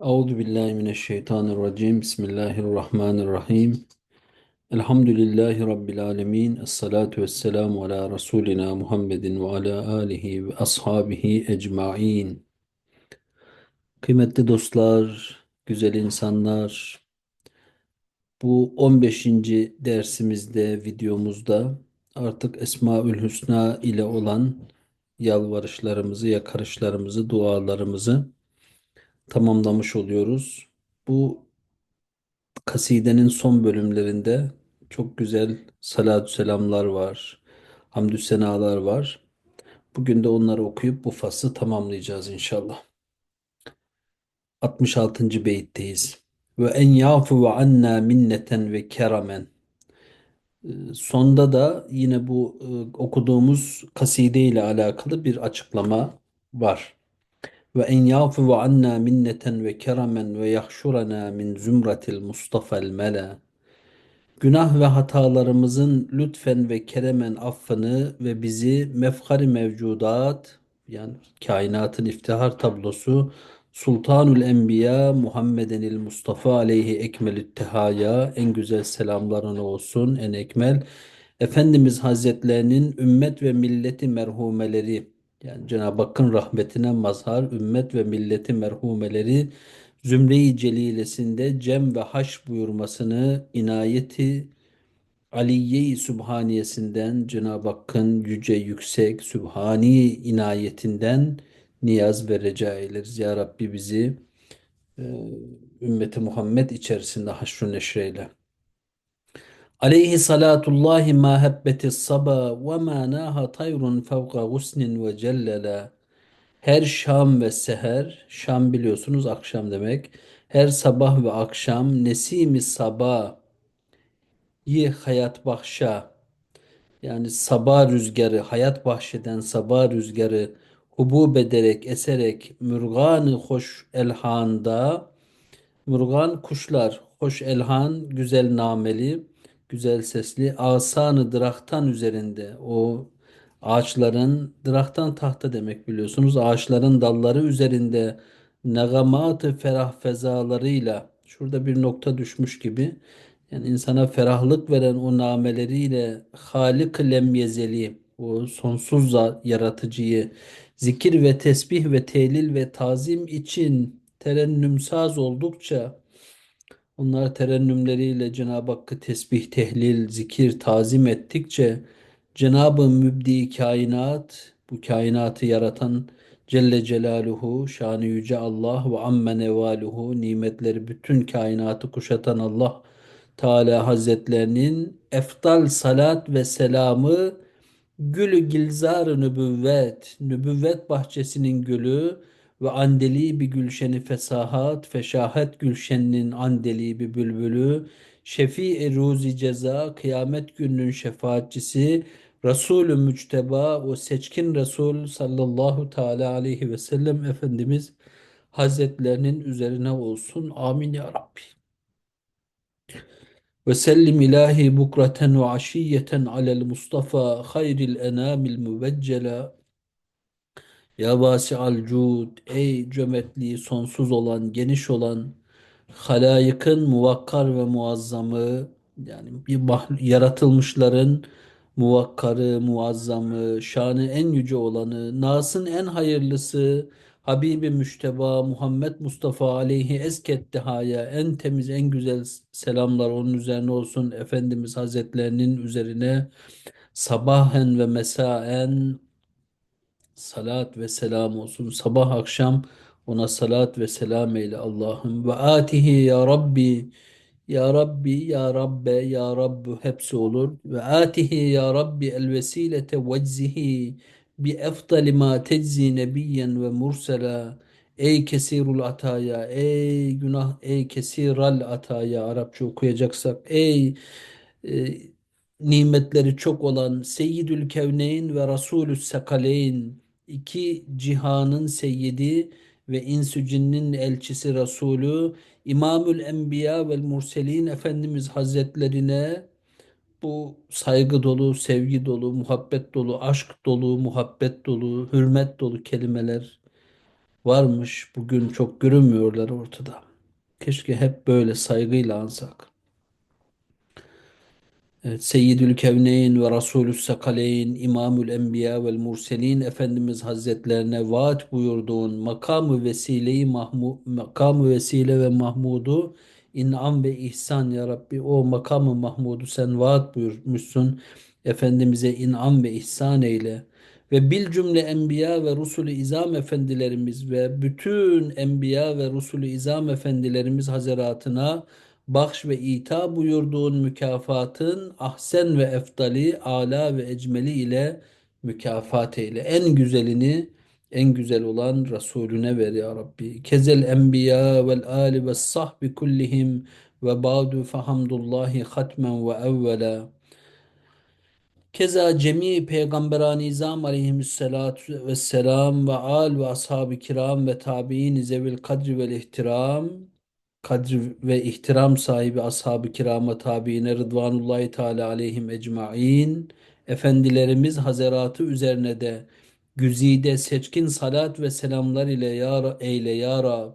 Euzu billahi mineşşeytanirracim. Bismillahirrahmanirrahim. Elhamdülillahi rabbil alamin. Essalatu vesselamu ala rasulina Muhammedin ve ala alihi ve ashabihi ecmaîn. Kıymetli dostlar, güzel insanlar, bu 15. dersimizde, videomuzda artık Esmaül Hüsna ile olan yalvarışlarımızı, yakarışlarımızı, dualarımızı tamamlamış oluyoruz. Bu kasidenin son bölümlerinde çok güzel salatü selamlar var. Hamdü senalar var. Bugün de onları okuyup bu faslı tamamlayacağız inşallah. 66. beyitteyiz. Ve en yafu ve anna minneten ve keramen. Ee, Sonda da yine bu e, okuduğumuz kaside ile alakalı bir açıklama var. Ve en yafu anna minneten ve keramen ve yahşurana min zümratil Mustafa'l mela. Günah ve hatalarımızın lütfen ve keremen affını ve bizi mefhari mevcudat yani kainatın iftihar tablosu Sultanul Enbiya Muhammedenil Mustafa aleyhi ekmelü tehaya en güzel selamlarına olsun en ekmel Efendimiz Hazretlerinin ümmet ve milleti merhumeleri yani Cenab-ı Hakk'ın rahmetine mazhar ümmet ve milleti merhumeleri Zümre-i Celilesinde cem ve haş buyurmasını inayeti Aliye-i Sübhaniyesinden Cenab-ı Hakk'ın yüce yüksek Sübhani inayetinden niyaz ve rica ederiz. Ya Rabbi bizi e, ümmeti Muhammed içerisinde haşr neşreyle. Aleyhi salatullahi ma hebbetis saba ve ma naha tayrun fevka gusnin ve cellela. Her şam ve seher, şam biliyorsunuz akşam demek. Her sabah ve akşam nesimi sabah yi hayat bahşa yani sabah rüzgarı, hayat bahşeden sabah rüzgarı hubub ederek, eserek mürganı hoş elhanda Murgan kuşlar, hoş elhan, güzel nameli, güzel sesli, asanı draktan üzerinde. O ağaçların, draktan tahta demek biliyorsunuz. Ağaçların dalları üzerinde negamatı ferah fezalarıyla, şurada bir nokta düşmüş gibi. Yani insana ferahlık veren o nameleriyle Halik lemyezeli, o sonsuz yaratıcıyı zikir ve tesbih ve tehlil ve tazim için terennümsaz oldukça onlar terennümleriyle Cenab-ı Hakk'ı tesbih, tehlil, zikir, tazim ettikçe Cenab-ı Mübdi kainat, bu kainatı yaratan Celle Celaluhu, şanı yüce Allah ve amme nevaluhu, nimetleri bütün kainatı kuşatan Allah Teala Hazretlerinin eftal salat ve selamı Gülü gilzar nübüvvet, nübüvvet bahçesinin gülü ve andeli bir gülşeni fesahat, feşahet gülşeninin andeli bir bülbülü, şefi-i ceza, kıyamet gününün şefaatçisi, Resulü müçteba, o seçkin Resul sallallahu teala aleyhi ve sellem Efendimiz Hazretlerinin üzerine olsun. Amin ya Rabbi. Ve sellim ilahi bukraten ve aşiyeten alel Mustafa hayril enamil mübeccela ya vasi'al cud ey cömertliği sonsuz olan geniş olan halayıkın muvakkar ve muazzamı yani bir yaratılmışların muvakkarı, muazzamı, şanı en yüce olanı, nasın en hayırlısı, Habibi Müşteba Muhammed Mustafa aleyhi esket dehaya en temiz en güzel selamlar onun üzerine olsun. Efendimiz Hazretlerinin üzerine sabahen ve mesaen salat ve selam olsun. Sabah akşam ona salat ve selam eyle Allah'ım. Ve atihi ya Rabbi ya Rabbi, Ya Rabbe, Ya Rabbu hepsi olur. Ve atihi Ya Rabbi el vesilete veczihi bi efdali ma teczi nebiyyen ve mursela. Ey kesirul ataya, ey günah, ey kesiral ataya Arapça okuyacaksak, ey e, nimetleri çok olan Seyyidül Kevneyn ve Rasulü Sekaleyn, iki cihanın seyyidi ve insü cinnin elçisi Resulü, İmamül Enbiya ve Murselin Efendimiz Hazretlerine bu saygı dolu, sevgi dolu, muhabbet dolu, aşk dolu, muhabbet dolu, hürmet dolu kelimeler varmış. Bugün çok görünmüyorlar ortada. Keşke hep böyle saygıyla ansak. Seyyidül Kevneyn ve Resulü Sakaleyn, İmamül Enbiya vel Murselin Efendimiz Hazretlerine vaat buyurduğun makamı vesileyi mahmu, makamı vesile ve mahmudu in'am ve ihsan ya Rabbi o makamı mahmudu sen vaat buyurmuşsun. Efendimiz'e in'am ve ihsan eyle. Ve bil cümle enbiya ve rusulü izam efendilerimiz ve bütün enbiya ve rusulü izam efendilerimiz hazaratına bahş ve ita buyurduğun mükafatın ahsen ve eftali, ala ve ecmeli ile mükafat eyle. En güzelini en güzel olan Resulüne ver ya Rabbi. Kezel enbiya vel ali ve sahbi kullihim ve ba'du fehamdullahi hatmen ve evvela. Keza cemi peygamberani izam aleyhissalatu vesselam ve al ve ashab-ı kiram ve tabi'in zevil kadri vel ihtiram kadr ve ihtiram sahibi ashab-ı kirama tabiine rıdvanullahi teala aleyhim ecmain. Efendilerimiz hazaratı üzerine de güzide seçkin salat ve selamlar ile ya eyle ya Rab.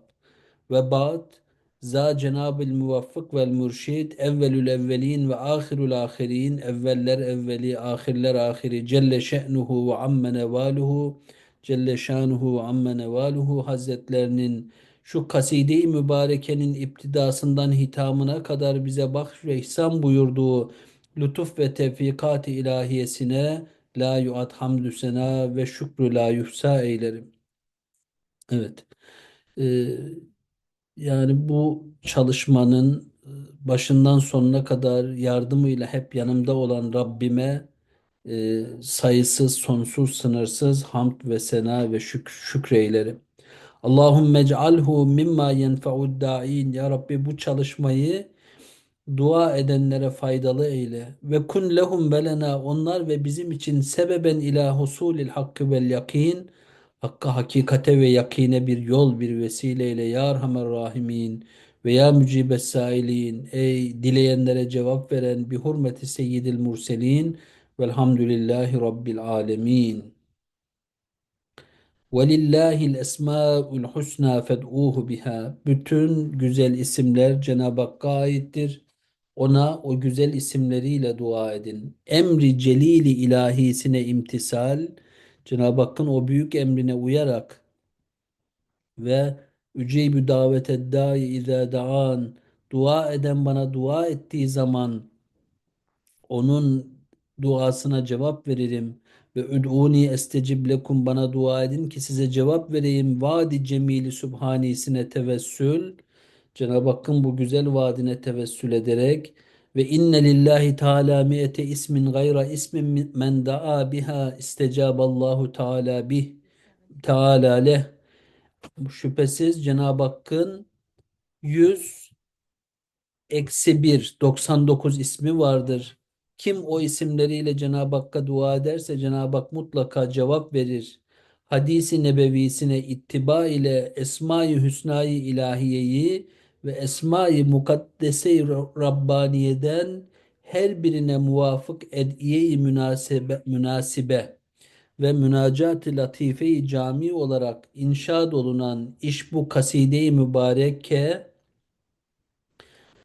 Ve ba'd za Cenab-ül Muvaffık vel Mürşid evvelül evvelin ve ahirül ahirin evveller evveli ahirler ahiri celle şe'nuhu ve amme nevaluhu celle şanuhu ve amme nevaluhu hazretlerinin şu kaside-i mübarekenin iptidasından hitamına kadar bize bahş ve ihsan buyurduğu lütuf ve tevfikat-ı ilahiyesine la yuat hamdü sena ve şükrü la yuhsa eylerim. Evet. Ee, yani bu çalışmanın e, başından sonuna kadar yardımıyla hep yanımda olan Rabbime e, sayısız, sonsuz, sınırsız hamd ve sena ve şük şükreylerim. Allahümme ec'alhu mimma yenfe'ud da'in. Ya Rabbi bu çalışmayı dua edenlere faydalı eyle. Ve kun lehum belena onlar ve bizim için sebeben ila husulil hakkı vel yakin. Hakka, hakikate ve yakine bir yol, bir vesileyle ya Erhamer Rahimin ve ya Mücibes Sailin. Ey dileyenlere cevap veren bi hurmeti seyyidil murselin velhamdülillahi rabbil alemin. وَلِلَّهِ الْاَسْمَاءُ الْحُسْنَى فَدْعُوهُ biha. Bütün güzel isimler Cenab-ı Hakk'a aittir. Ona o güzel isimleriyle dua edin. Emri celili ilahisine imtisal, Cenab-ı Hakk'ın o büyük emrine uyarak ve üceybü davet eddâi izâ da'an, dua eden bana dua ettiği zaman onun duasına cevap veririm. Ve ud'uni estecib lekum bana dua edin ki size cevap vereyim. Vadi cemili subhanisine tevessül. Cenab-ı Hakk'ın bu güzel vaadine tevessül ederek ve inne lillahi teala mi'ete ismin gayra ismin men da'a biha istecaballahu teala bih teala leh. Şüphesiz Cenab-ı Hakk'ın 100 eksi 1 99 ismi vardır. Kim o isimleriyle Cenab-ı Hakk'a dua ederse Cenab-ı Hak mutlaka cevap verir. Hadisi nebevisine ittiba ile Esma-i Hüsna-i İlahiyeyi ve Esma-i Mukaddes-i Rabbaniye'den her birine muvafık ediye-i münasibe, münasibe ve münacat-ı latife-i cami olarak inşaat olunan iş bu kaside-i mübareke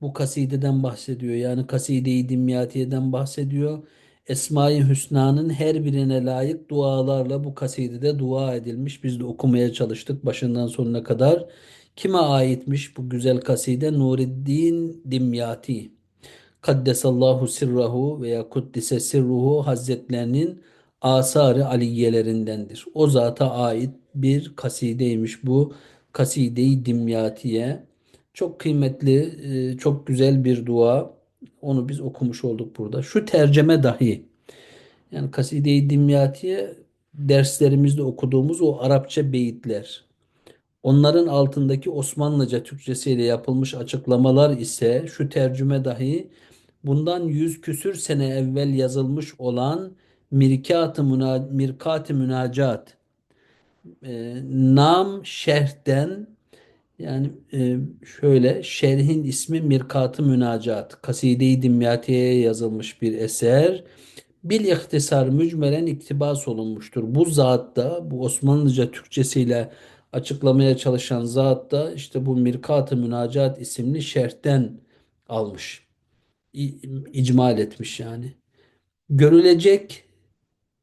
bu kasideden bahsediyor. Yani kaside-i dimyatiyeden bahsediyor. Esma-i Hüsna'nın her birine layık dualarla bu kasidede dua edilmiş. Biz de okumaya çalıştık başından sonuna kadar. Kime aitmiş bu güzel kaside? Nureddin Dimyati. Kaddesallahu sirrahu veya kuddise sirruhu Hazretlerinin asarı aliyelerindendir. O zata ait bir kasideymiş bu. Kaside-i Dimyatiye. Çok kıymetli, e, çok güzel bir dua. Onu biz okumuş olduk burada. Şu terceme dahi. Yani Kaside-i Dimyatiye derslerimizde okuduğumuz o Arapça beyitler. Onların altındaki Osmanlıca Türkçesiyle yapılmış açıklamalar ise şu tercüme dahi bundan yüz küsür sene evvel yazılmış olan Mirkat-ı Müna Münacat e, Nam Şerh'ten yani e, şöyle şerhin ismi Mirkat-ı Münacat Kaside-i Dimyatiye'ye yazılmış bir eser. Bil ihtisar mücmelen iktibas olunmuştur. Bu zatta bu Osmanlıca Türkçesiyle açıklamaya çalışan zat da işte bu Mirkat-ı Münacat isimli şerhten almış. İcmal etmiş yani. Görülecek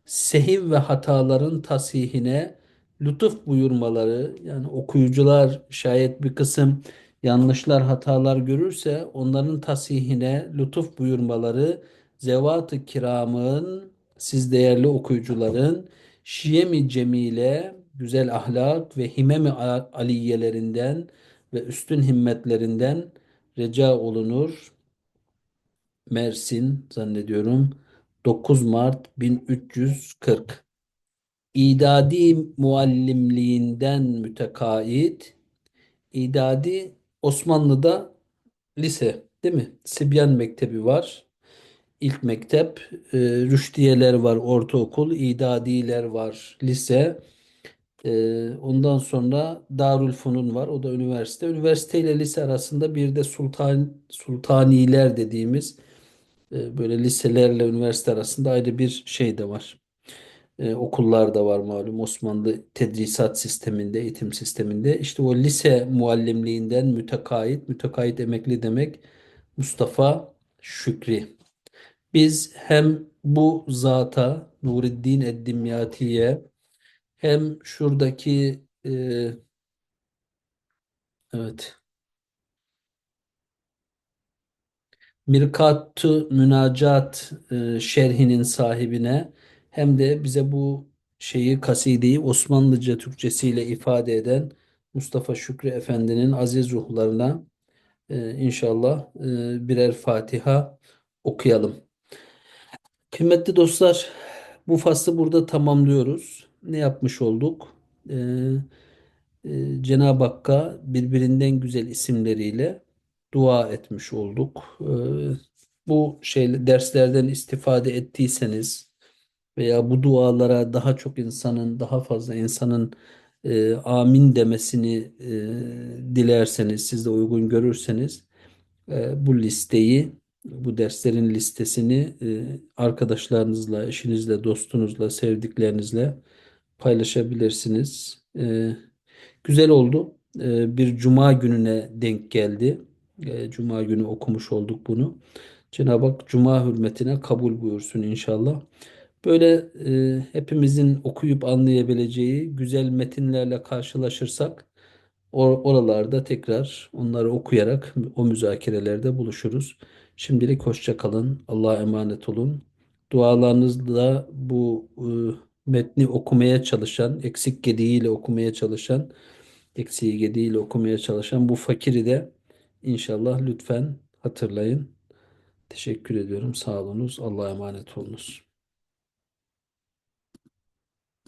sehiv ve hataların tasihine lütuf buyurmaları yani okuyucular şayet bir kısım yanlışlar hatalar görürse onların tasihine lütuf buyurmaları zevat-ı kiramın siz değerli okuyucuların şiyemi cemile güzel ahlak ve himemi aliyelerinden ve üstün himmetlerinden reca olunur. Mersin zannediyorum 9 Mart 1340 İdadi muallimliğinden mütekait İdadi Osmanlı'da lise değil mi? Sibyan Mektebi var. İlk mektep, e, Rüştiyeler var, ortaokul, İdadiler var, lise. E, ondan sonra Darülfünun var, o da üniversite. Üniversite ile lise arasında bir de Sultan Sultaniler dediğimiz e, böyle liselerle üniversite arasında ayrı bir şey de var. E, okullar da var malum Osmanlı tedrisat sisteminde, eğitim sisteminde. İşte o lise muallimliğinden mütekait, mütekait emekli demek Mustafa Şükri. Biz hem bu zata Nureddin Eddimyati'ye hem şuradaki e, evet Mirkat-ı Münacat e, şerhinin sahibine hem de bize bu şeyi kasideyi Osmanlıca Türkçesiyle ifade eden Mustafa Şükrü Efendi'nin aziz ruhlarına e, inşallah e, birer Fatiha okuyalım. Kıymetli dostlar, bu faslı burada tamamlıyoruz. Ne yapmış olduk? E, e, Cenab-ı Hakk'a birbirinden güzel isimleriyle dua etmiş olduk. E, bu şey derslerden istifade ettiyseniz veya bu dualara daha çok insanın, daha fazla insanın e, amin demesini e, dilerseniz, siz de uygun görürseniz e, bu listeyi, bu derslerin listesini e, arkadaşlarınızla, eşinizle, dostunuzla, sevdiklerinizle paylaşabilirsiniz. E, güzel oldu. E, bir cuma gününe denk geldi. E, cuma günü okumuş olduk bunu. Cenab-ı Hak cuma hürmetine kabul buyursun inşallah. Böyle e, hepimizin okuyup anlayabileceği güzel metinlerle karşılaşırsak or- oralarda tekrar onları okuyarak o müzakerelerde buluşuruz. Şimdilik hoşça kalın. Allah'a emanet olun. Dualarınızla bu e, metni okumaya çalışan, eksik gediğiyle okumaya çalışan, eksiği gediğiyle okumaya çalışan bu fakiri de inşallah lütfen hatırlayın. Teşekkür ediyorum. Sağ olunuz. Allah'a emanet olunuz.